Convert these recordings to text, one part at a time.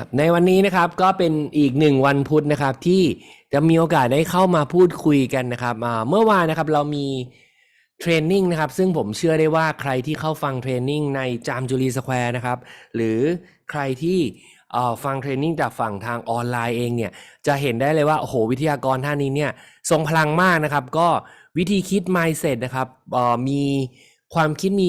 ครับในวันนี้นะครับก็เป็นอีกหนึ่งวันพุธนะครับ ที่จะมีโอกาสได้เข้ามาพูดคุยกันนะครับเมื่อวานนะครับเรามีเทรนนิ่งนะครับซึ่งผมเชื่อได้ว่าใครที่เข้าฟังเทรนนิ่งในจามจุรีสแควร์นะครับหรือใครที่ฟังเทรนนิ่งจากฝั่งทางออนไลน์เองเนี่ยจะเห็นได้เลยว่าโอ้โหวิทยากรท่านนี้เนี่ยทรงพลังมากนะครับ ก็วิธีคิด mindset นะครับมีความคิดมี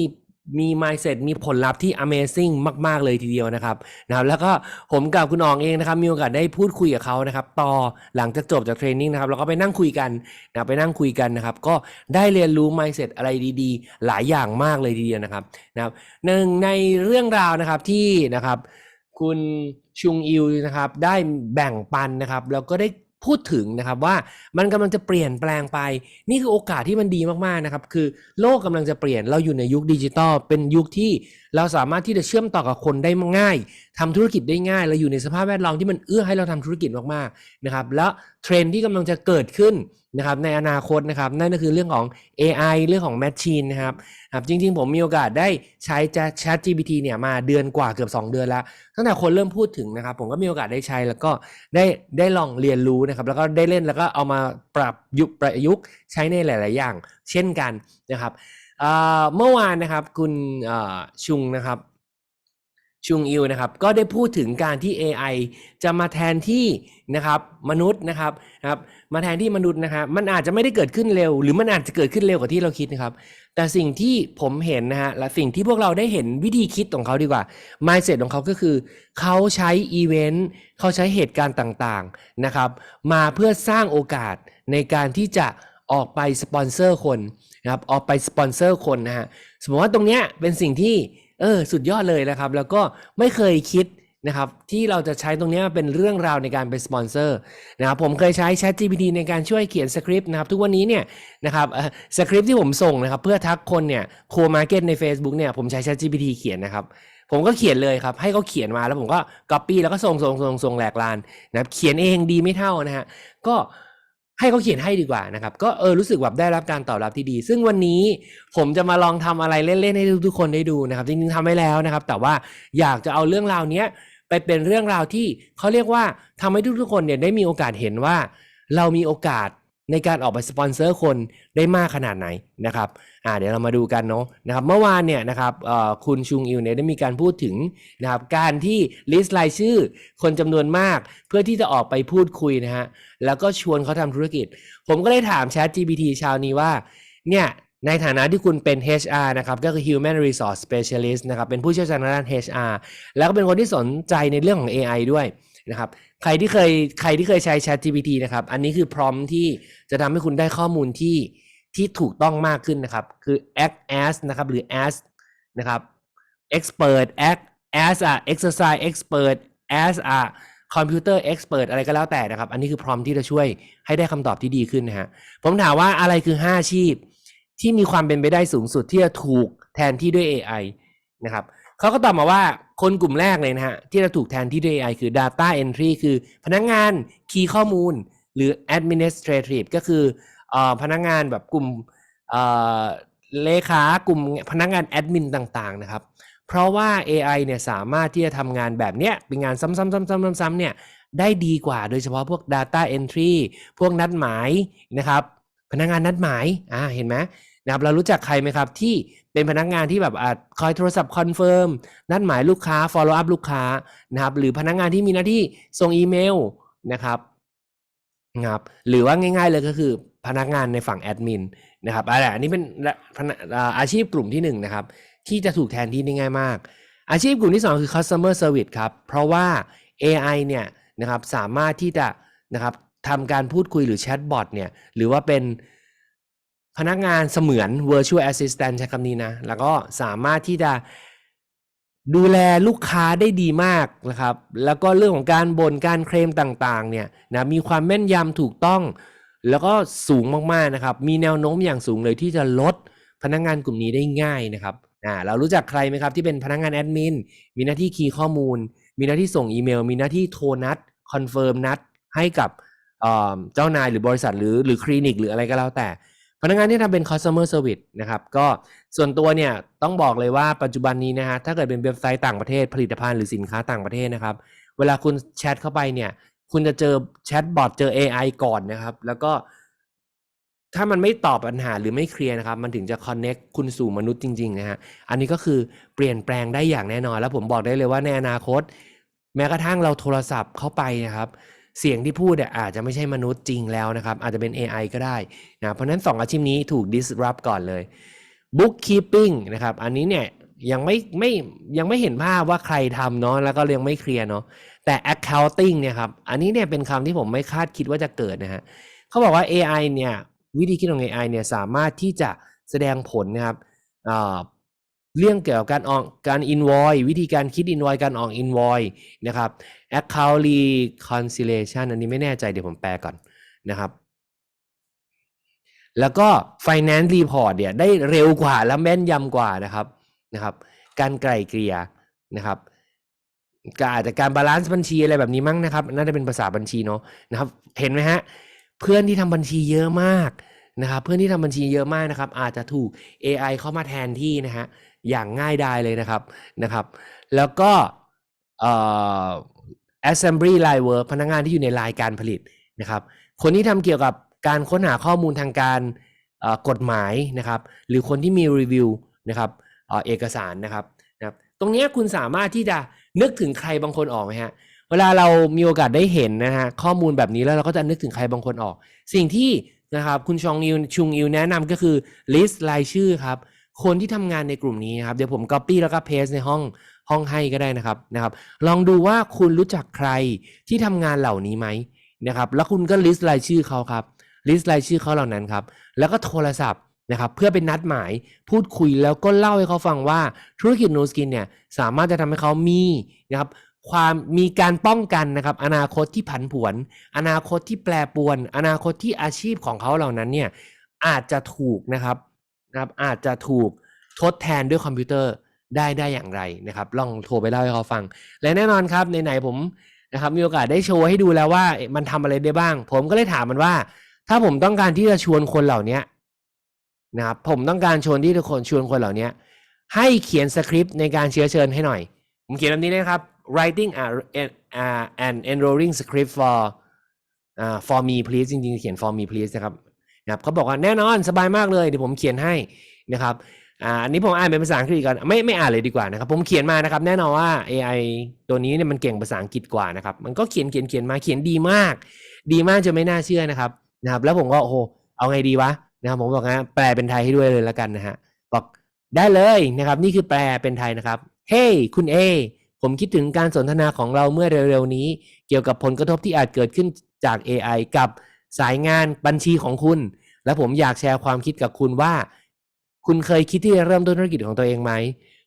มี mindset มีผลลัพธ์ที่ amazing มาก ๆ เลยทีเดียวนะครับนะครับ แล้วก็ผมกับคุณอองเองนะครับ มีโอกาสได้พูดคุยกับเขานะครับ ต่อหลังจากจบจากเทรนนิ่งนะครับเราก็ไปนั่งคุยกันนะไปนั่งคุยกันนะครับ ก็ได้เรียนรู้ mindset อะไรดีๆ หลายอย่างมากเลยทีเดียวนะครับนะครับหนึ่งในเรื่องราวนะครับที่นะครับ คุณชุงอิวนะครับ ได้แบ่งปันนะครับแล้วก็ได้ พูดถึงนะครับว่ามันกำลังจะเปลี่ยนแปลงไป นี่คือโอกาสที่มันดีมากๆนะครับ คือโลกกำลังจะเปลี่ยนเราอยู่ในยุคดิจิตอลเป็นยุคที่เราสามารถที่จะเชื่อมต่อกับคนได้ง่ายทำธุรกิจได้ง่ายเราอยู่ในสภาพแวดล้อมที่มันเอื้อให้เราทำธุรกิจมากๆนะครับแล้วเทรนด์ที่กำลังจะเกิดขึ้นนะครับในอนาคตนะครับนั่นก็คือเรื่องของ AI เรื่องของ Machine นะครับครับจริงๆ ผมมีโอกาสได้ใช้ Chat GPT เนี่ยมาเดือนกว่าเกือบ 2 เดือนแล้ว ตั้งแต่คนเริ่มพูดถึงนะครับผมก็มีโอกาสได้ใช้แล้วก็ได้ได้ลองเรียนรู้นะครับแล้วก็ได้เล่นแล้วก็เอามาปรับยุคประยุกต์ใช้ในหลาย ๆ อย่าง เช่นกันนะครับ เมื่อวานนะครับคุณชุงนะครับ ชุงอิวนะครับ ก็ได้พูดถึงการที่ AI จะมาแทนที่นะครับมนุษย์นะครับครับมาแทนที่มนุษย์นะครับมันอาจจะไม่ได้เกิดขึ้นเร็ว หรือมันอาจจะเกิดขึ้นเร็วกว่าที่เราคิดนะครับ แต่สิ่งที่ผมเห็นนะฮะและสิ่งที่พวกเราได้เห็นวิธีคิดของเขาดีกว่า mindset ของเขาก็คือ เขาใช้อีเวนต์เขาใช้เหตุการณ์ต่างๆนะครับ มาเพื่อสร้างโอกาสในการที่จะออกไปสปอนเซอร์คน นะครับออกไปสปอนเซอร์คนนะฮะสมมติว่าตรงเนี้ยเป็นสิ่งที่เออสุดยอดเลยนะครับ แล้วก็ไม่เคยคิดนะครับที่เราจะใช้ตรงเนี้ยเป็นเรื่องราวในการเป็นสปอนเซอร์นะครับผมเคยใช้ Chat GPT ในการช่วยเขียนสคริปต์นะครับทุกวันนี้เนี่ยนะครับสคริปต์ที่ผมส่งนะครับเพื่อทักคนเนี่ยโคมาร์เก็ตใน Facebook เนี่ยผมใช้ Chat GPT เขียนนะครับผมก็เขียนเลยครับ ให้เขาเขียนมาแล้วผมก็ Copy แล้วก็ส่งส่งส่งส่งแหลกลานนะครับเขียนเองดีไม่เท่านะฮะก็ ให้เขาเขียนให้ดีกว่านะครับ ก็เออรู้สึกแบบได้รับการตอบรับที่ดี ซึ่งวันนี้ผมจะมาลองทำอะไรเล่นๆให้ทุกๆคนได้ดูนะครับ จริงๆทำไว้แล้วนะครับ แต่ว่าอยากจะเอาเรื่องราวเนี้ยไปเป็นเรื่องราวที่เขาเรียกว่าทำให้ทุกๆคนเนี่ยได้มีโอกาสเห็นว่า เรามีโอกาส ในการออกไปสปอนเซอร์คนได้มากขนาดไหนนะครับอ่าเดี๋ยวเรามาดูกันเนาะนะครับเมื่อวานเนี่ยนะครับคุณชุงอิวเนี่ยได้มีการพูดถึงนะครับการที่ลิสต์รายชื่อคนจำนวนมาก เพื่อที่จะออกไปพูดคุยนะฮะแล้วก็ชวนเขาทำธุรกิจ ผมก็เลยถาม Chat GPT ช้านี้ว่าเนี่ยในฐานะที่คุณเป็น HR นะครับก็คือ Human Resource Specialist นะครับเป็นผู้เชี่ยวชาญด้าน HR แล้วก็เป็นคนที่สนใจในเรื่องของ AI ด้วยนะครับ ใครที่เคยใครที่เคยใช้ Chat GPT นะครับ อันนี้คือพร้อมที่จะทำให้คุณได้ข้อมูลที่ที่ถูกต้องมากขึ้นนะครับ คือ act as นะครับ หรือ as นะครับ expert act as a exercise expert as a computer expert อะไรก็แล้วแต่นะครับ อันนี้คือพร้อมที่จะช่วยให้ได้คำตอบที่ดีขึ้นนะฮะ ผมถามว่าอะไรคือ 5 อาชีพ ที่มีความเป็นไปได้สูงสุดที่จะถูกแทนที่ด้วย AI นะครับ เขาก็ตอบมาว่าคนกลุ่มแรกเลยนะฮะ ที่จะถูกแทนที่ด้วย AI คือ data entry คือพนักงานคีย์ข้อมูล หรือ administrative ก็คืออพนักงานแบบกลุ่มเลขากลุ่มพนักงานแอดมินต่างๆนะครับ เพราะว่า AI เนี่ยสามารถที่จะทำงานแบบเนี้ยเป็นงานซ้ำๆๆๆๆๆเนี่ยได้ดีกว่าโดยเฉพาะพวก Data Entry พวกนัดหมายนะครับ พนักงานนัดหมายอ่าเห็นไหม นะครับเรารู้จักใครไหมครับที่เป็นพนักงานที่แบบอาจคอยโทรศัพท์คอนเฟิร์มนัดหมายลูกค้า follow up ลูกค้านะครับหรือพนักงานที่มีหน้าที่ส่งอีเมลนะครับนะครับหรือว่าง่าย ๆเลยก็คือพนักงานในฝั่งแอดมินนะครับอะอันนี้เป็นอาชีพกลุ่มที่หนึ่งนะครับที่จะถูกแทนที่ได้ง่ายมาก อาชีพกลุ่มที่ 2 คือ customer service ครับ เพราะว่า AI เนี่ยนะครับสามารถที่จะนะครับทำการพูดคุยหรือแชทบอทเนี่ยหรือว่าเป็น พนักงานเสมือน virtual assistant ใช้คำนี้นะ แล้วก็สามารถที่จะดูแลลูกค้าได้ดีมากนะครับ แล้วก็เรื่องของการบน่นการเคลมต่างๆ เนี่ยนะมีความแม่นยำถูกต้อง แล้วก็สูงมากๆนะครับ มีแนวโน้มอย่างสูงเลยที่จะลดพนักงานกลุ่มนี้ได้ง่ายนะครับอ่าเรารู้จักใครไหมครับที่เป็นพนักงานแอดมินมีหน้าที่คีย์ข้อมูล มีหน้าที่ส่งอีเมล มีหน้าที่โทรนัดคอนเฟิร์มนัดให้กับเอ่อเจ้านายหรือบริษัทหรือหรือคลินิกหรืออะไรก็แล้วแต่ พนักงานที่ทำเป็น customer service นะครับก็ส่วนตัวเนี่ยต้องบอกเลยว่าปัจจุบันนี้นะฮะถ้าเกิดเป็นเว็บไซต์ต่างประเทศผลิตภัณฑ์หรือสินค้าต่างประเทศนะครับ เวลาคุณแชทเข้าไปเนี่ยคุณจะเจอแชทบอทเจอ AI ก่อนนะครับ แล้วก็ ถ้ามันไม่ตอบปัญหาหรือไม่เคลียร์นะครับ มันถึงจะ connect คุณสู่มนุษย์จริง ๆ นะฮะอันนี้ก็คือเปลี่ยนแปลงได้อย่างแน่นอน แล้วผมบอกได้เลยว่าในอนาคต แม้กระทั่งเราโทรศัพท์เข้าไปนะครับ เสียงที่พูดเนี่ยอาจจะไม่ใช่มนุษย์จริงแล้วนะครับ อาจจะเป็น AI ก็ได้นะเพราะนั้น 2 อาชีพนี้ถูก disrupt ก่อนเลย bookkeeping นะครับ อันนี้เนี่ยยังไม่ไม่ยังไม่เห็นภาพว่าใครทำเนาะแล้วก็ยังไม่เคลียร์เนาะแต่ accounting เนี่ยครับ อันนี้เนี่ยเป็นคำที่ผมไม่คาดคิดว่าจะเกิดนะฮะเขาบอกว่า AI เนี่ยวิธีคิดของ AI เนี่ยสามารถที่จะแสดงผลนะครับอ่า เรื่องเกี่ยวกับการออกการ invoice วิธีการคิด invoice การออก invoice นะครับ account reconciliation อันนี้ไม่แน่ใจเดี๋ยวผมแปลก่อนนะครับ แล้วก็ finance report เนี่ยได้เร็วกว่าและแม่นยำกว่านะครับนะครับ การไกล่เกลี่ยนะครับก็อาจจะการบาลานซ์บัญชีอะไรแบบนี้มั้งนะครับ น่าจะเป็นภาษาบัญชีเนาะนะครับ เห็นไหมฮะเพื่อนที่ทำบัญชีเยอะมากนะครับ เพื่อนที่ทำบัญชีเยอะมากนะครับ อาจจะถูก AI เข้ามาแทนที่นะฮะ อย่างง่ายดายเลยนะครับนะครับ แล้วก็เอ่อ assembly line work พนักงานที่อยู่ในรายการผลิตนะครับ คนที่ทำเกี่ยวกับการค้นหาข้อมูลทางการกฎหมายนะครับ หรือคนที่มีรีวิวนะครับเอกสารนะครับนะครับ ตรงนี้คุณสามารถที่จะนึกถึงใครบางคนออกไหมฮะเวลาเรามีโอกาสได้เห็นนะฮะข้อมูลแบบนี้แล้วเราก็จะนึกถึงใครบางคนออก สิ่งที่นะครับคุณชองอิวชุงอิวแนะนำก็คือ list รายชื่อครับ คนที่ทำงานในกลุ่มนี้นะครับเดี๋ยวผม copy แล้วก็ paste ในห้องห้องให้ก็ได้นะครับนะครับ ลองดูว่าคุณรู้จักใครที่ทำงานเหล่านี้ไหมนะครับ แล้วคุณก็ list รายชื่อเขาครับ list รายชื่อเขาเหล่านั้นครับ แล้วก็โทรศัพท์นะครับเพื่อเป็นนัดหมายพูดคุยแล้วก็เล่าให้เขาฟังว่าธุรกิจโนสกินเนี่ยสามารถจะทำให้เขามีนะครับความมีการป้องกันนะครับอนาคตที่ผันผวน อนาคตที่แปรปรวน อนาคตที่อาชีพของเขาเหล่านั้นเนี่ยอาจจะถูกนะครับ นะครับอาจจะถูกทดแทนด้วยคอมพิวเตอร์ได้ได้อย่างไรนะครับ ลองโทรไปเล่าให้เขาฟัง และแน่นอนครับไหนๆผมนะครับมีโอกาสได้โชว์ให้ดูแล้วว่ามันทำอะไรได้บ้าง ผมก็เลยถามมันว่า ถ้าผมต้องการที่จะชวนคนเหล่านี้นะครับผมต้องการชวนที่ทุกคนชวนคนเหล่านี้ให้เขียนสคริปต์ในการเชื้อเชิญให้หน่อย ผมเขียนแบบนี้นะครับ writing a, a, an enrolling script for uh, for me please จริงๆ เขียน for me please นะครับ นะครับเขาบอกว่าแน่นอนสบายมากเลยเดี๋ยวผมเขียนให้นะครับอันนี้ผมอ่านเป็นภาษาอังกฤษก่อนไม่ไม่อ่านเลยดีกว่านะครับ ผมเขียนมานะครับ แน่นอนว่า AI ตัวนี้เนี่ยมันเก่งภาษาอังกฤษกว่านะครับ มันก็เขียนเขียนเขียนมาเขียนดีมาก ดีมากจนไม่น่าเชื่อนะครับนะครับ แล้วผมก็โอ้โหเอาไงดีวะนะครับผมบอกนะแปลเป็นไทยให้ด้วยเลยแล้วกันนะฮะบอกได้เลยนะครับ นี่คือแปลเป็นไทยนะครับเฮ้ยคุณ A ผมคิดถึงการสนทนาของเราเมื่อเร็วๆนี้ เกี่ยวกับผลกระทบที่อาจเกิดขึ้นจาก AI กับ สายงานบัญชีของคุณ และผมอยากแชร์ความคิดกับคุณว่า คุณเคยคิดที่จะเริ่มต้นธุรกิจของตัวเองไหม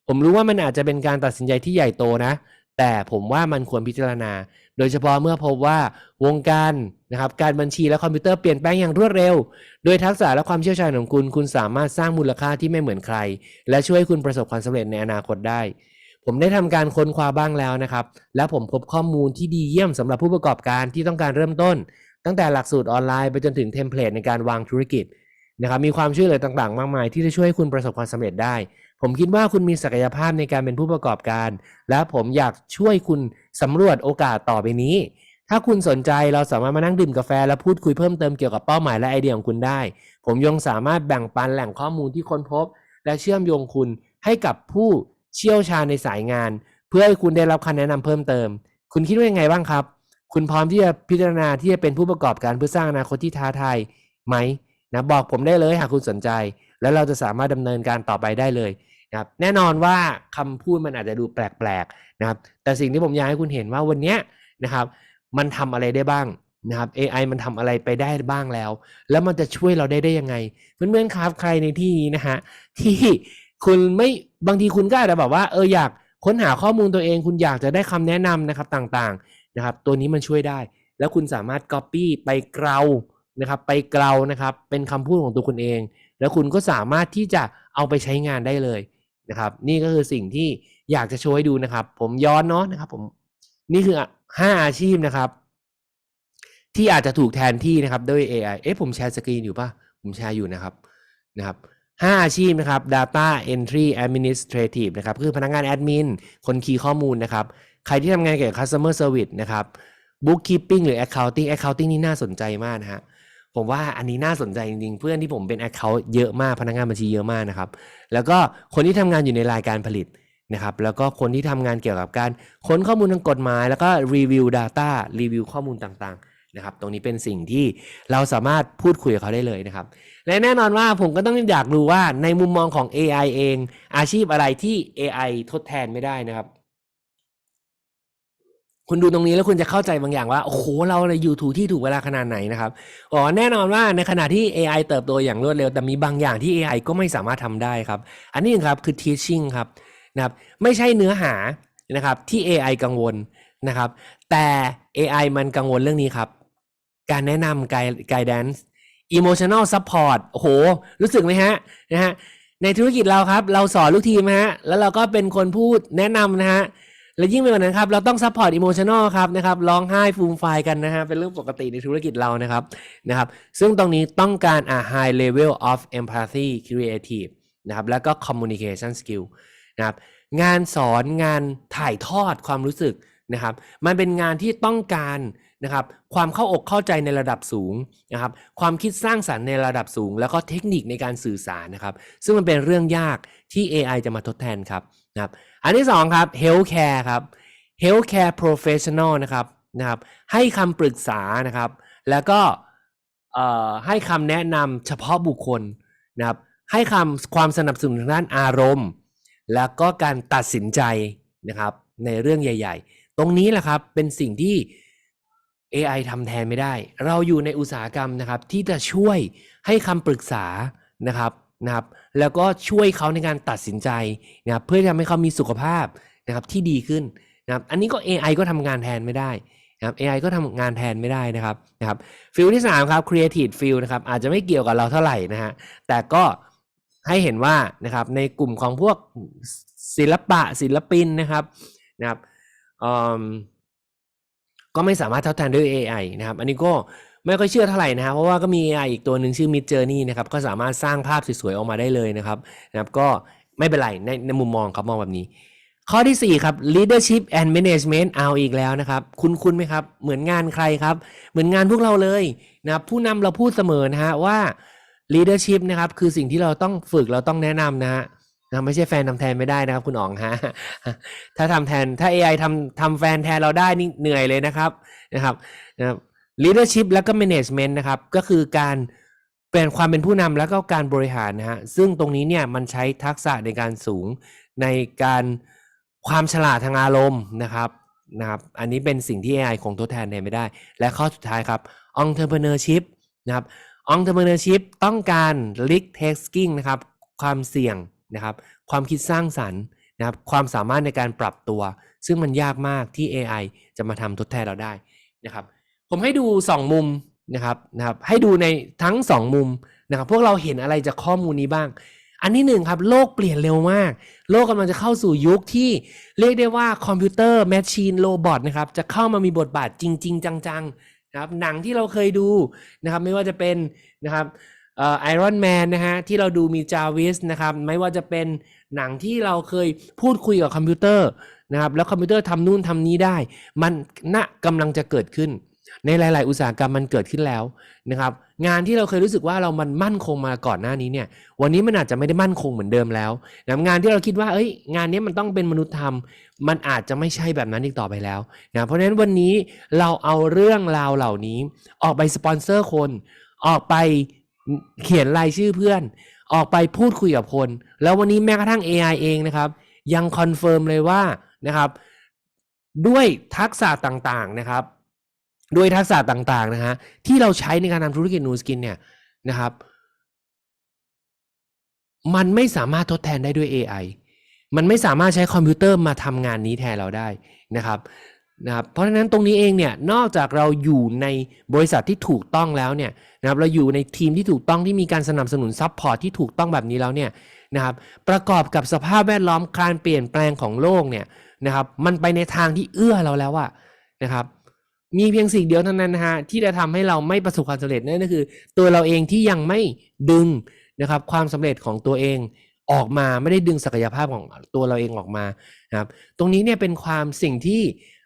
ผมรู้ว่ามันอาจจะเป็นการตัดสินใจที่ใหญ่โตนะ แต่ผมว่ามันควรพิจารณา โดยเฉพาะเมื่อพบว่าวงการนะครับการบัญชีและคอมพิวเตอร์เปลี่ยนแปลงอย่างรวดเร็ว โดยทักษะและความเชี่ยวชาญของคุณ คุณสามารถสร้างมูลค่าที่ไม่เหมือนใคร และช่วยคุณประสบความสำเร็จในอนาคตได้ผมได้ทำการค้นคว้าบ้างแล้วนะครับ และผมพบข้อมูลที่ดีเยี่ยมสำหรับผู้ประกอบการที่ต้องการเริ่มต้น ตั้งแต่หลักสูตรออนไลน์ไปจนถึงเทมเพลตในการวางธุรกิจนะครับมีความช่วยเหลือต่างๆ มากมาย ที่จะช่วยให้คุณประสบความสำเร็จได้ ผมคิดว่าคุณมีศักยภาพในการเป็นผู้ประกอบการ และผมอยากช่วยคุณสำรวจโอกาสต่อไปนี้ ถ้าคุณสนใจเราสามารถมานั่งดื่มกาแฟ และพูดคุยเพิ่มเติมเกี่ยวกับเป้าหมายและไอเดียของคุณได้ ผมยังสามารถแบ่งปันแหล่งข้อมูลที่ค้นพบ และเชื่อมโยงคุณให้กับผู้เชี่ยวชาญในสายงาน เพื่อให้คุณได้รับคำแนะนำเพิ่มเติม คุณคิดว่ายังไงบ้างครับ คุณพร้อมที่จะพิจารณาที่จะเป็นผู้ประกอบการเพื่อสร้างอนาคตที่ท้าทายไหมนะบอกผมได้เลยหากคุณสนใจ แล้วเราจะสามารถดำเนินการต่อไปได้เลยนะครับแน่นอนว่าคำพูดมันอาจจะดูแปลกๆนะครับแต่สิ่งที่ผมอยากให้คุณเห็นว่าวันนี้นะครับมันทำอะไรได้บ้างนะครับ AI มันทำอะไรไปได้บ้างแล้ว แล้วมันจะช่วยเราได้ได้ยังไง เพื่อนๆครับใครในที่นี้นะฮะที่คุณไม่บางทีคุณก็อาจจะแบบว่าเอออยากค้นหาข้อมูลตัวเอง คุณอยากจะได้คำแนะนำนะครับต่างๆ นะครับตัวนี้มันช่วยได้ แล้วคุณสามารถ Copy ไปเกลานะครับไปเกลานะครับเป็นคำพูดของตัวคุณเอง แล้วคุณก็สามารถที่จะเอาไปใช้งานได้เลยนะครับนี่ก็คือสิ่งที่อยากจะโชว์ให้ดูนะครับ ผมย้อนเนาะนะครับผมนี่คือห้าอาชีพนะครับ ที่อาจจะถูกแทนที่นะครับด้วย AI เอ๊ะผมแชร์สกรีนอยู่ปะผมแชร์อยู่นะครับนะครับ5อาชีพนะครับ Data Entry Administrative นะครับคือพนักงานแอดมินคนคีย์ข้อมูลนะครับ ใครที่ทำงานเกี่ยวกับ Customer Service นะครับ Bookkeeping หรือ Accounting Accounting นี่น่าสนใจมากนะฮะผมว่าอันนี้น่าสนใจจริงๆ เพื่อนที่ผมเป็น Account เยอะมากพนักงานบัญชีเยอะมากนะครับ แล้วก็คนที่ทำงานอยู่ในรายการผลิตนะครับแล้วก็คนที่ทำงานเกี่ยวกับการค้นข้อมูลทางกฎหมาย แล้วก็รีวิว Data รีวิวข้อมูลต่างๆนะครับตรงนี้เป็นสิ่งที่เราสามารถพูดคุยกับเขาได้เลยนะครับ และแน่นอนว่าผมก็ต้องอยากรู้ว่าในมุมมองของ AI เอง อาชีพอะไรที่ AI ทดแทนไม่ได้นะครับ คุณดูตรงนี้แล้วคุณจะเข้าใจบางอย่างว่า โอ้โห เราในอยู่ถูกที่ถูกเวลาขนาดไหนนะครับอ๋อแน่นอนว่าในขณะที่ AI เติบโตอย่างรวดเร็ว แต่มีบางอย่างที่ AI ก็ไม่สามารถทำได้ครับ อันนี้ครับคือ teaching ครับนะครับไม่ใช่เนื้อหานะครับที่ AI กังวลนะครับ แต่ AI มันกังวลเรื่องนี้ครับ การแนะนำ guide guidance emotional support โอ้โห รู้สึกไหมฮะนะฮะในธุรกิจเราครับ เราสอนลูกทีมฮะแล้วเราก็เป็นคนพูดแนะนำนะฮะ และยิ่งไปกว่านั้นครับ เราต้อง support emotional ครับนะครับร้องไห้ฟูมไฟกันนะฮะเป็นเรื่องปกติในธุรกิจเรานะครับนะครับ ซึ่งตรงนี้ต้องการ a high level of empathy creative นะครับแล้วก็ communication skill นะครับงานสอนงานถ่ายทอดความรู้สึกนะครับมันเป็นงานที่ต้องการนะครับความเข้าอกเข้าใจในระดับสูงนะครับความคิดสร้างสรรค์ในระดับสูง แล้วก็เทคนิคในการสื่อสารนะครับ ซึ่งมันเป็นเรื่องยากที่ AI จะมาทดแทนครับ นะครับอันที่สองครับ healthcare ครับ healthcare professional นะครับนะครับให้คำปรึกษานะครับ แล้วก็เอ่อให้คำแนะนำเฉพาะบุคคลนะครับให้คำความสนับสนุนทางด้านอารมณ์ แล้วก็การตัดสินใจนะครับในเรื่องใหญ่ ๆ ตรงนี้แหละครับเป็นสิ่งที่ AI ทำแทนไม่ได้ เราอยู่ในอุตสาหกรรมนะครับที่จะช่วยให้คำปรึกษานะครับนะครับ แล้วก็ช่วยเขาในการตัดสินใจนะครับเพื่อทำให้เขามีสุขภาพนะครับที่ดีขึ้นนะครับอันนี้ก็ AI ก็ทำงานแทนไม่ได้นะครับ AI ก็ทำงานแทนไม่ได้นะครับนะครับฟิลที่3ครับ Creative Field นะครับอาจจะไม่เกี่ยวกับเราเท่าไหร่นะฮะแต่ก็ให้เห็นว่านะครับในกลุ่มของพวกศิลปะศิลปินนะครับนะครับอืมก็ไม่สามารถทดแทนด้วย AI นะครับ อันนี้ก็ ไม่ค่อยเชื่อเท่าไหร่นะครับเพราะว่าก็มี AI อีกตัวหนึ่งชื่อ Mid Journey นะครับก็สามารถสร้างภาพสวยๆออกมาได้เลยนะครับนะครับ ก็ไม่เป็นไรในในมุมมองครับมองแบบนี้ ข้อที่ 4 ครับ leadership and management เอาอีกแล้วนะครับ คุณคุณไหมครับ เหมือนงานใครครับ เหมือนงานพวกเราเลยนะครับผู้นำเราพูดเสมอนะฮะว่า leadership นะครับคือสิ่งที่เราต้องฝึกเราต้องแนะนำนะฮะนะไม่ใช่แฟนทำแทนไม่ได้นะครับ คุณอ๋องฮะ ถ้าทำแทนถ้า AI ทำทำแฟนแทนเราได้นี่เหนื่อยเลยนะครับนะครับนะครับ leadership แล้วก็ management นะครับ ก็คือการเป็นความเป็นผู้นำแล้วก็การบริหารนะฮะซึ่งตรงนี้เนี่ยมันใช้ทักษะในการสูงในการความฉลาดทางอารมณ์นะครับนะครับ อันนี้เป็นสิ่งที่ AI คงทดแทนแทนไม่ได้ และข้อสุดท้ายครับ entrepreneurship นะครับ entrepreneurship ต้องการ risk taking นะครับ ความเสี่ยงนะครับ ความคิดสร้างสรรค์นะครับ ความสามารถในการปรับตัว ซึ่งมันยากมากที่ AI จะมาทำทดแทนเราได้นะครับ ผมให้ดู 2 มุมนะครับนะครับ ให้ดูในทั้ง 2 มุมนะครับ พวกเราเห็นอะไรจากข้อมูลนี้บ้าง อันที่หนึ่งครับ โลกเปลี่ยนเร็วมาก โลกกำลังจะเข้าสู่ยุคที่เรียกได้ว่าคอมพิวเตอร์แมชชีนโรบอทนะครับ จะเข้ามามีบทบาทจริง ๆ จังๆนะครับ หนังที่เราเคยดูนะครับ ไม่ว่าจะเป็นนะครับไอรอนแมนนะฮะที่เราดูมีจาวิสนะครับไม่ว่าจะเป็นหนังที่เราเคยพูดคุยกับคอมพิวเตอร์นะครับแล้วคอมพิวเตอร์ทำนู่นทำนี้ได้ มันณกำลังจะเกิดขึ้น ในหลาย ๆ อุตสาหกรรมมันเกิดขึ้นแล้วนะครับ งานที่เราเคยรู้สึกว่าเรามันมั่นคงมาก่อนหน้านี้เนี่ย วันนี้มันอาจจะไม่ได้มั่นคงเหมือนเดิมแล้วนะงานที่เราคิดว่า เอ้ย งานนี้มันต้องเป็นมนุษย์ทำมันอาจจะไม่ใช่แบบนั้นอีกต่อไปแล้วนะ เพราะฉะนั้นวันนี้เราเอาเรื่องราวเหล่านี้ ออกไปสปอนเซอร์คน ออกไปเขียนรายชื่อเพื่อน ออกไปพูดคุยกับคน แล้ววันนี้แม้กระทั่ง AI เองนะครับ ยังคอนเฟิร์มเลยว่านะครับด้วยทักษะต่างๆนะครับ ด้วยทักษะต่างๆนะฮะที่เราใช้ในการทำธุรกิจนูสกินเนี่ยนะครับ มันไม่สามารถทดแทนได้ด้วย AI มันไม่สามารถใช้คอมพิวเตอร์มาทำงานนี้แทนเราได้นะครับนะครับเพราะฉะนั้นตรงนี้เองเนี่ยนอกจากเราอยู่ในบริษัทที่ถูกต้องแล้วเนี่ยนะครับเราอยู่ในทีมที่ถูกต้องที่มีการสนับสนุนซัพพอร์ตที่ถูกต้องแบบนี้แล้วเนี่ยนะครับประกอบกับสภาพแวดล้อมการเปลี่ยนแปลงของโลกเนี่ยนะครับมันไปในทางที่เอื้อเราแล้วอะนะครับ มีเพียงสิ่งเดียวเท่านั้นนะฮะที่จะทำให้เราไม่ประสบความสำเร็จนั่นก็คือ ตัวเราเองที่ยังไม่ดึงนะครับความสำเร็จของตัวเองออกมาไม่ได้ดึงศักยภาพของตัวเราเองออกมานะครับตรงนี้เนี่ยเป็นความสิ่งที่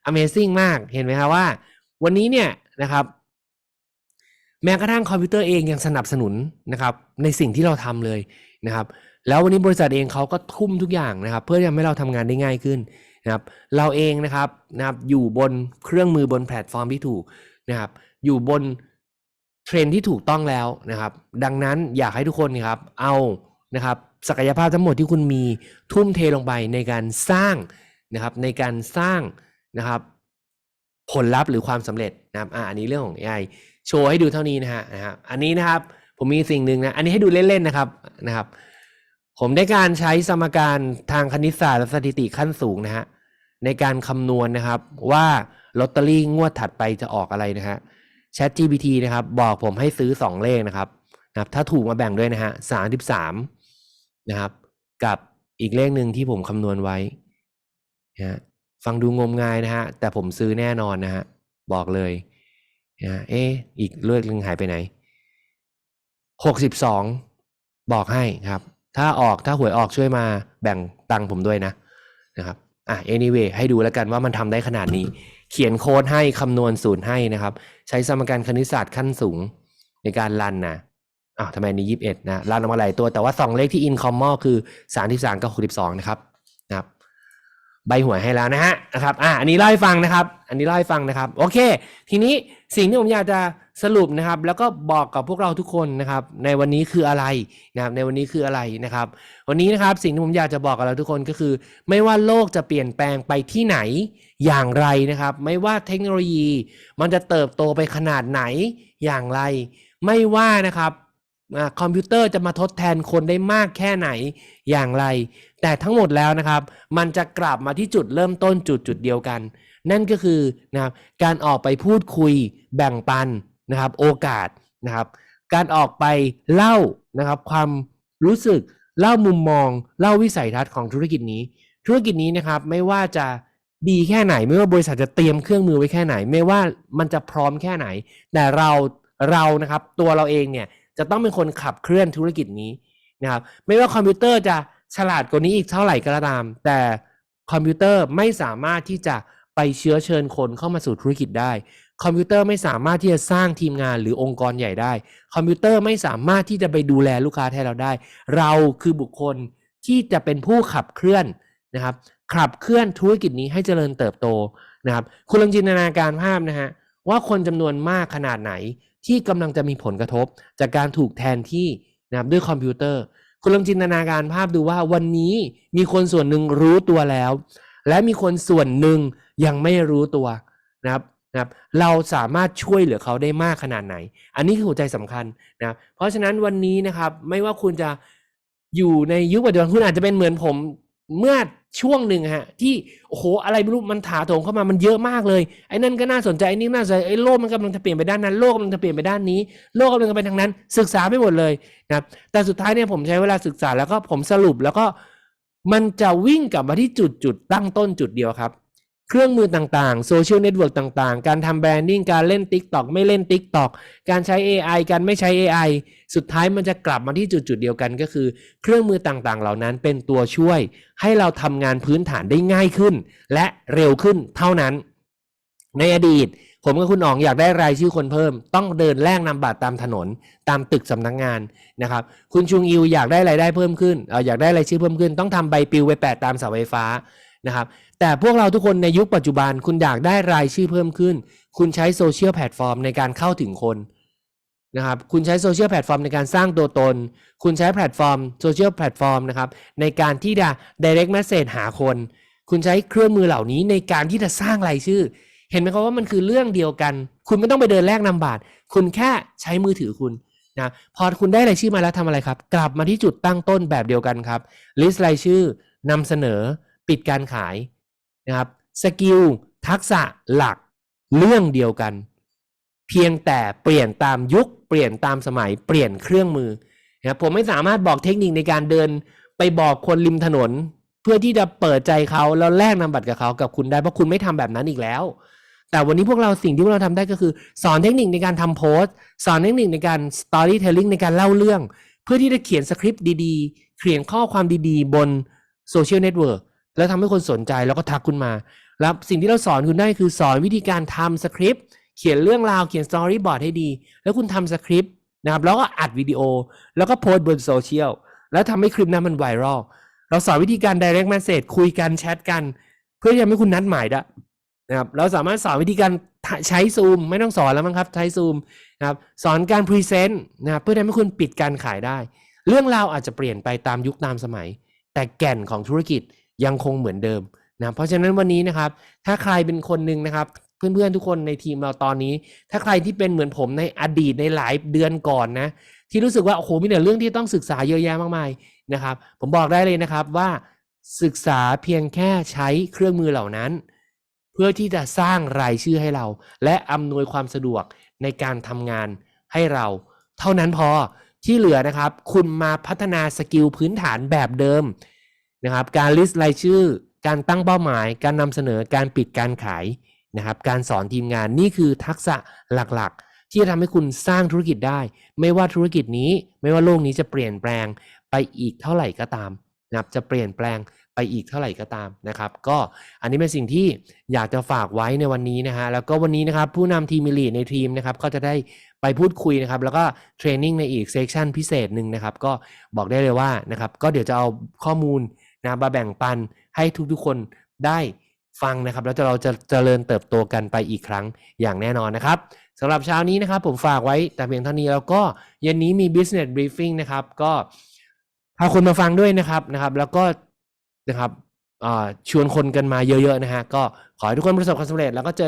Amazing มากเห็นไหมครับว่า วันนี้เนี่ยนะครับ แม้กระทั่งคอมพิวเตอร์เองยังสนับสนุนนะครับ ในสิ่งที่เราทำเลยนะครับ แล้ววันนี้บริษัทเองเขาก็ทุ่มทุกอย่างนะครับ เพื่อทำให้เราทำงานได้ง่ายขึ้น นะครับเราเองนะครับนะครับอยู่บนเครื่องมือบนแพลตฟอร์มที่ถูกนะครับอยู่บนเทรนที่ถูกต้องแล้วนะครับ ดังนั้นอยากให้ทุกคนครับเอานะครับศักยภาพทั้งหมดที่คุณมีทุ่มเทลงไปในการสร้างนะครับในการสร้างนะครับผลลัพธ์หรือความสำเร็จนะครับอ่าอันนี้เรื่องของ AI โชว์ให้ดูเท่านี้นะฮะนะครับอันนี้นะครับผมมีสิ่งหนึ่งนะอันนี้ให้ดูเล่นๆนะครับนะครับ ผมได้การใช้สมการทางคณิตศาสตร์และสถิติขั้นสูงนะฮะ ในการคำนวณนะครับว่าลอตเตอรี่งวดถัดไปจะออกอะไรนะฮะ Chat GPT นะครับ บอกผมให้ซื้อสองเลขนะครับนะครับ ถ้าถูกมาแบ่งด้วยนะฮะสามสิบสามนะครับ กับอีกเลขหนึ่งที่ผมคำนวณไว้นะฮะฟังดูงมงายนะฮะ แต่ผมซื้อแน่นอนนะฮะ บอกเลยนะเอ๊ะอีกเลขหนึ่งหายไปไหนหกสิบสองบอกให้ครับ ถ้าออกถ้าหวยออกช่วยมาแบ่งตังค์ผมด้วยนะนะครับ อะ anyway ให้ดูแล้วกันว่ามันทำได้ขนาดนี้ เขียนโค้ดให้คำนวณสูตรให้นะครับ ใช้สมการคณิตศาสตร์ขั้นสูงในการรันนะอ้าวทำไมนี้ยี่สิบเอ็ดนะรันออกมาหลายตัวแต่ว่าสองเลขที่อินคอมมอคือสามสิบสามกับหกสิบสองนะครับ ใบหวยให้แล้วนะฮะนะครับอะอันนี้เล่าให้ฟังนะครับ อันนี้เล่าให้ฟังนะครับ โอเค ทีนี้สิ่งที่ผมอยากจะสรุปนะครับ แล้วก็บอกกับพวกเราทุกคนนะครับ ในวันนี้คืออะไรนะครับ ในวันนี้คืออะไรนะครับ วันนี้นะครับสิ่งที่ผมอยากจะบอกกับเราทุกคนก็คือ ไม่ว่าโลกจะเปลี่ยนแปลงไปที่ไหนอย่างไรนะครับ ไม่ว่าเทคโนโลยี มันจะเติบโตไปขนาดไหนอย่างไร ไม่ว่านะครับ คอมพิวเตอร์จะมาทดแทนคนได้มากแค่ไหนอย่างไร แต่ทั้งหมดแล้วนะครับ มันจะกลับมาที่จุดเริ่มต้นจุดจุดเดียวกัน นั่นก็คือนะครับการออกไปพูดคุยแบ่งปันนะครับ โอกาสนะครับ การออกไปเล่านะครับ ความรู้สึกเล่ามุมมอง เล่าวิสัยทัศน์ของธุรกิจนี้ ธุรกิจนี้นะครับไม่ว่าจะดีแค่ไหน ไม่ว่าบริษัทจะเตรียมเครื่องมือไว้แค่ไหน ไม่ว่ามันจะพร้อมแค่ไหน แต่เราเรานะครับตัวเราเองเนี่ย จะต้องเป็นคนขับเคลื่อนธุรกิจนี้นะครับไม่ว่าคอมพิวเตอร์จะฉลาดกว่านี้อีกเท่าไหร่ก็ตาม แต่คอมพิวเตอร์ไม่สามารถที่จะไปเชื้อเชิญคนเข้ามาสู่ธุรกิจได้ คอมพิวเตอร์ไม่สามารถที่จะสร้างทีมงานหรือองค์กรใหญ่ได้ คอมพิวเตอร์ไม่สามารถที่จะไปดูแลลูกค้าแทนเราได้ เราคือบุคคลที่จะเป็นผู้ขับเคลื่อนนะครับ ขับเคลื่อนธุรกิจนี้ให้เจริญเติบโตนะครับ คุณลองจินตนาการภาพนะฮะว่าคนจำนวนมากขนาดไหน ที่กำลังจะมีผลกระทบ จากการถูกแทนที่นะครับด้วยคอมพิวเตอร์ คุณลองจินตนาการภาพดูว่าวันนี้มีคนส่วนหนึ่งรู้ตัวแล้ว และมีคนส่วนหนึ่งยังไม่รู้ตัวนะครับนะครับเราสามารถช่วยเหลือเขาได้มากขนาดไหน อันนี้คือหัวใจสำคัญนะเพราะฉะนั้นวันนี้นะครับไม่ว่าคุณจะอยู่ในยุคปัจจุบันคุณอาจจะเป็นเหมือนผมเมื่อช่วงหนึ่งฮะที่โอ้โหอะไรไม่รู้มันถาโถมเข้ามามันเยอะมากเลยไอ้นั่นก็น่าสนใจไอ้นี่น่าสนใจไอ้โลกมันกำลังจะเปลี่ยนไปด้านนั้นโลกกำลังจะเปลี่ยนไปด้านนี้ โลกกำลังจะไปทางนั้น ศึกษาไม่หมดเลยนะแต่สุดท้ายเนี่ยผมใช้เวลาศึกษาแล้วก็ผมสรุปแล้วก็มันจะวิ่งกลับมาที่จุดจุดตั้งต้นจุดเดียวครับ เครื่องมือต่างๆ โซเชียลเน็ตเวิร์กต่างๆ การทำแบรนดิ้ง การเล่น TikTok ไม่เล่น TikTok การใช้ AI การไม่ใช้ AI สุดท้ายมันจะกลับมาที่จุดๆเดียวกันก็คือ เครื่องมือต่างๆ เหล่านั้นเป็นตัวช่วย ให้เราทำงานพื้นฐานได้ง่ายขึ้น และเร็วขึ้นเท่านั้น ในอดีต ผมกับคุณอ๋องอยากได้รายชื่อคนเพิ่ม ต้องเดินแลกนามบัตรตามถนน ตามตึกสำนักงานนะครับ คุณชุงอิวอยากได้รายได้เพิ่มขึ้นอออยากได้รายชื่อเพิ่มขึ้น ต้องทำใบปลิวไปแปะตามเสาไฟฟ้านะครับ แต่พวกเราทุกคนในยุคปัจจุบันคุณอยากได้รายชื่อเพิ่มขึ้น คุณใช้โซเชียลแพลตฟอร์มในการเข้าถึงคนนะครับคุณใช้โซเชียลแพลตฟอร์มในการสร้างตัวตน คุณใช้แพลตฟอร์มโซเชียลแพลตฟอร์มนะครับในการที่จะ direct message หาคน คุณใช้เครื่องมือเหล่านี้ในการที่จะสร้างรายชื่อ เห็นไหมครับว่ามันคือเรื่องเดียวกัน คุณไม่ต้องไปเดินแลกนาบัตรคุณแค่ใช้มือถือคุณนะพอคุณได้รายชื่อมาแล้วทำอะไรครับ กลับมาที่จุดตั้งต้นแบบเดียวกันครับลิสต์รายชื่อนำเสนอปิดการขาย นะครับสกิลทักษะหลักเรื่องเดียวกัน เพียงแต่เปลี่ยนตามยุค เปลี่ยนตามสมัยเปลี่ยนเครื่องมือนะครับผมไม่สามารถบอกเทคนิคในการเดินไปบอกคนริมถนน เพื่อที่จะเปิดใจเขาแล้วแลกนามบัตรกับเขากับคุณได้เพราะคุณไม่ทำแบบนั้นอีกแล้ว แต่วันนี้พวกเราสิ่งที่พวกเราทำได้ก็คือ สอนเทคนิคในการทำโพสต์ สอนเทคนิคในการ storytelling ในการเล่าเรื่อง เพื่อที่จะเขียนสคริปต์ดีๆเขียนข้อความดีๆ บนโซเชียลเน็ตเวิร์ก แล้วทำให้คนสนใจแล้วก็ทักคุณมา แล้วสิ่งที่เราสอนคุณได้คือสอนวิธีการทำสคริปต์เขียนเรื่องราวเขียนสตอรี่บอร์ดให้ดี แล้วคุณทำสคริปต์นะครับแล้วก็อัดวิดีโอ แล้วก็โพสต์บนโซเชียลแล้วทำให้คลิปนั้นมันไวรัลเราสอนวิธีการ direct message คุยกันแชทกัน เพื่อที่จะให้คุณนัดหมายได้นะครับเราสามารถสอนวิธีการใช้ซูมไม่ต้องสอนแล้วมั้งครับใช้ซูมนะครับสอนการพรีเซนต์นะครับเพื่อทำให้คุณปิดการขายได้ เรื่องราวอาจจะเปลี่ยนไปตามยุคตามสมัย แต่แก่นของธุรกิจ ยังคงเหมือนเดิมนะเพราะฉะนั้นวันนี้นะครับ ถ้าใครเป็นคนหนึ่งนะครับ เพื่อนๆทุกคนในทีมเราตอนนี้ ถ้าใครที่เป็นเหมือนผมในอดีตในหลายเดือนก่อนนะที่รู้สึกว่าโอ้โหมีแต่เรื่องที่ต้องศึกษาเยอะแยะมากมายนะครับ ผมบอกได้เลยนะครับว่าศึกษาเพียงแค่ใช้เครื่องมือเหล่านั้น เพื่อที่จะสร้างรายชื่อให้เรา และอำนวยความสะดวกในการทำงานให้เรา เท่านั้นพอที่เหลือนะครับ คุณมาพัฒนาสกิลพื้นฐานแบบเดิม นะครับ การลิสต์รายชื่อ การตั้งเป้าหมาย การนำเสนอ การปิดการขายนะครับ การสอนทีมงานนี่คือทักษะหลักๆ ที่จะทำให้คุณสร้างธุรกิจได้ ไม่ว่าธุรกิจนี้ ไม่ว่าโลกนี้จะเปลี่ยนแปลงไปอีกเท่าไหร่ก็ตามนะครับจะเปลี่ยนแปลงไปอีกเท่าไหร่ก็ตามนะครับ ก็อันนี้เป็นสิ่งที่อยากจะฝากไว้ในวันนี้นะฮะแล้วก็วันนี้นะครับผู้นำทีมมิลีในทีมนะครับก็จะได้ไปพูดคุยนะครับ แล้วก็เทรนนิ่งในอีกเซสชันพิเศษหนึ่งนะครับ ก็บอกได้เลยว่านะครับ ก็เดี๋ยวจะเอาข้อมูล นะมาแบ่งปันให้ทุกๆคนได้ฟังนะครับ แล้วเราจะเจริญเติบโตกันไปอีกครั้งอย่างแน่นอนนะครับสำหรับเช้านี้นะครับผมฝากไว้แต่เพียงเท่านี้แล้วก็เย็นนี้มี business briefing นะครับ ก็พาคนมาฟังด้วยนะครับนะครับ แล้วก็นะครับชวนคนกันมาเยอะๆนะฮะก็ขอให้ทุกคนประสบความสำเร็จแล้วก็เจอ